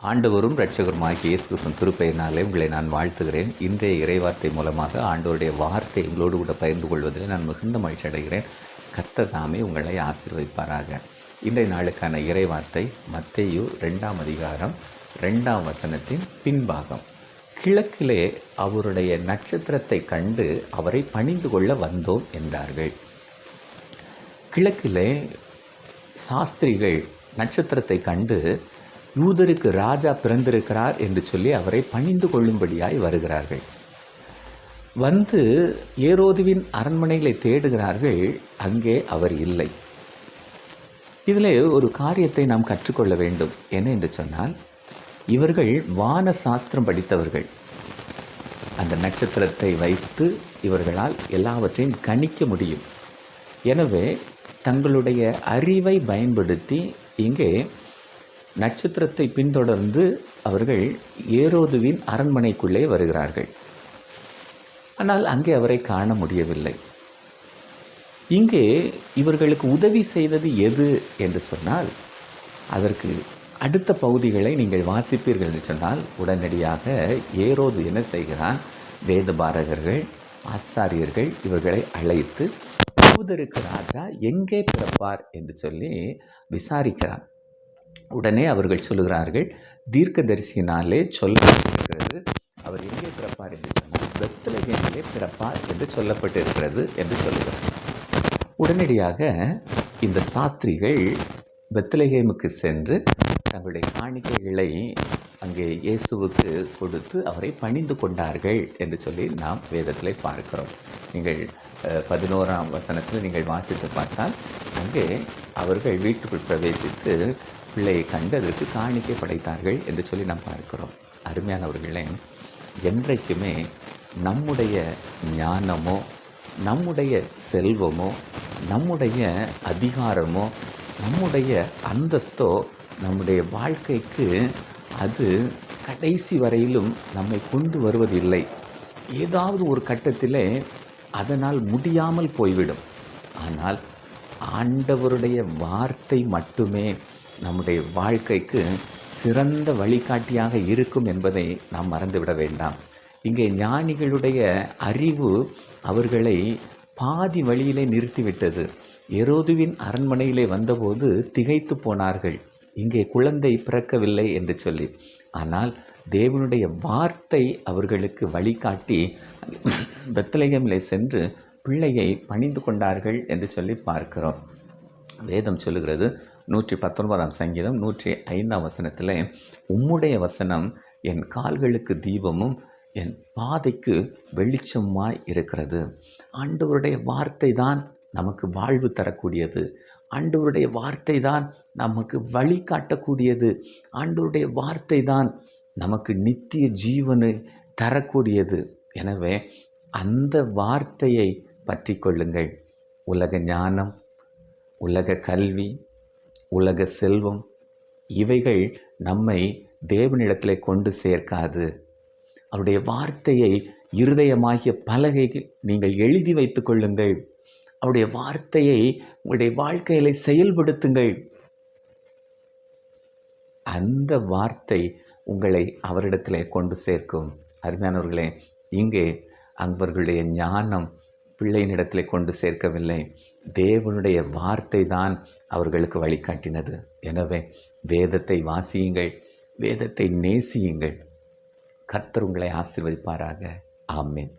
ஆண்டவரும் இரட்சகருமாகிய இயேசு கிறிஸ்துவின் திருப்பெயரினாலே உங்களை நான் வாழ்த்துகிறேன். இன்றைய இறைவார்த்தை மூலமாக ஆண்டவருடைய வார்த்தை உங்களோடு கூட பகிர்ந்து கொள்வதில் நான் மிகுந்த மகிழ்ச்சி அடைகிறேன். கத்ததாமே தாமே உங்களை ஆசீர்வதிப்பாராக. இன்றைய நாளுக்கான இறைவார்த்தை மத்தையு ரெண்டாம் அதிகாரம் ரெண்டாம் வசனத்தின் பின்பாகம். கிழக்கிலே அவருடைய நட்சத்திரத்தை கண்டு அவரை பணிந்து கொள்ள வந்தோம் என்றார்கள். கிழக்கிலே சாஸ்திரிகள் நட்சத்திரத்தை கண்டு யூதருக்கு ராஜா பிறந்திருக்கிறார் என்று சொல்லி அவரை பணிந்து கொள்ளும்படியாய் வருகிறார்கள். வந்து ஏரோதுவின் அரண்மனைகளை தேடுகிறார்கள் அங்கே அவர் இல்லை. இதில் ஒரு காரியத்தை நாம் கற்றுக்கொள்ள வேண்டும். என்ன என்று சொன்னால் இவர்கள் வான சாஸ்திரம் படித்தவர்கள். அந்த நட்சத்திரத்தை வைத்து இவர்களால் எல்லாவற்றையும் கணிக்க முடியும். எனவே தங்களுடைய அறிவை பயன்படுத்தி இங்கே நட்சத்திரத்தை பின்தொடர்ந்து அவர்கள் ஏரோதுவின் அரண்மனைக்குள்ளே வருகிறார்கள். ஆனால் அங்கே அவரை காண முடியவில்லை. இங்கே இவர்களுக்கு உதவி செய்தது எது என்று சொன்னால் அதற்கு அடுத்த பகுதிகளை நீங்கள் வாசிப்பீர்கள் என்று சொன்னால் உடனடியாக ஏரோது என்ன செய்கிறான்? வேதபாரகர்கள் ஆசாரியர்கள் இவர்களை அழைத்து யூதருக்கு ராஜா எங்கே பிறப்பார்? என்று சொல்லி விசாரிக்கிறான். உடனே அவர்கள் சொல்லுகிறார்கள் தீர்க்கதரிசினாலே சொல்லப்பட்டிருக்கிறது. அவர் எங்கே பிறப்பார் என்று சொன்னால் பெத்தலகேமிலே பிறப்பார் என்று சொல்லப்பட்டிருக்கிறது என்று சொல்லுகிறார். உடனடியாக இந்த சாஸ்திரிகள் பெத்தலகேமுக்கு சென்று தங்களுடைய காணிக்கைகளை அங்கே இயேசுவுக்கு கொடுத்து அவரை பணிந்து கொண்டார்கள் என்று சொல்லி நாம் வேதத்தில் பார்க்கிறோம். நீங்கள் பதினோராம் வசனத்தில் நீங்கள் வாசித்து பார்த்தால் அங்கே அவர்கள் வீட்டுக்குள் பிரவேசித்து பிள்ளையை கண்டு அதற்கு காணிக்கை படைத்தார்கள் என்று சொல்லி நாம் பார்க்கிறோம். அருமையானவர்களே என்றைக்குமே நம்முடைய ஞானமோ நம்முடைய செல்வமோ நம்முடைய அதிகாரமோ நம்முடைய அந்தஸ்தோ நம்முடைய வாழ்க்கைக்கு அது கடைசி வரையிலும் நம்மை கொண்டு வருவதில்லை. ஏதாவது ஒரு கட்டத்திலே அதனால் முடியாமல் போய்விடும். ஆனால் ஆண்டவருடைய வார்த்தை மட்டுமே நம்முடைய வாழ்க்கைக்கு சிறந்த வழிகாட்டியாக இருக்கும் என்பதை நாம் மறந்துவிட வேண்டாம். இங்கே ஞானிகளுடைய அறிவு அவர்களை பாதி வழியிலே நிறுத்திவிட்டது. எரோதுவின் அரண்மனையிலே வந்தபோது திகைத்து போனார்கள். இங்கே குழந்தை பிறக்கவில்லை என்று சொல்லி. ஆனால் தேவனுடைய வார்த்தை அவர்களுக்கு வழிகாட்டி பெத்தலகமிலே சென்று பிள்ளையை பணிந்து கொண்டார்கள் என்று சொல்லி பார்க்கிறோம். வேதம் சொல்லுகிறது நூற்றி பத்தொன்பதாம் சங்கீதம் நூற்றி ஐந்தாம் வசனத்தில் உம்முடைய வசனம் என் கால்களுக்கு தீபமும் என் பாதைக்கு வெளிச்சமாய் இருக்கிறது. ஆண்டவருடைய வார்த்தை தான் நமக்கு வாழ்வு தரக்கூடியது. ஆண்டவருடைய வார்த்தை தான் நமக்கு வழி காட்டக்கூடியது. ஆண்டவருடைய வார்த்தை தான் நமக்கு நித்திய ஜீவனை தரக்கூடியது. எனவே அந்த வார்த்தையை பற்றி கொள்ளுங்கள் உலக ஞானம் உலக கல்வி உலக செல்வம் இவைகள் நம்மை தேவனிடத்தில் கொண்டு சேர்க்காது. அவருடைய வார்த்தையை இருதயமாகிய பலகைகள் நீங்கள் எழுதி வைத்து கொள்ளுங்கள். அவருடைய வார்த்தையை உங்களுடைய வாழ்க்கையில செயல்படுத்துங்கள். அந்த வார்த்தை உங்களை அவரிடத்திலே கொண்டு சேர்க்கும். அருமையானவர்களே இங்கே அவர்களுடைய ஞானம் பிள்ளையினிடத்திலே கொண்டு சேர்க்கவில்லை. தேவனுடைய வார்த்தை தான் அவர்களுக்கு வழிகாட்டினது. எனவே வேதத்தை வாசியுங்கள் வேதத்தை நேசியுங்கள். கர்த்தர் உங்களை ஆசிர்வதிப்பாராக. ஆமென்.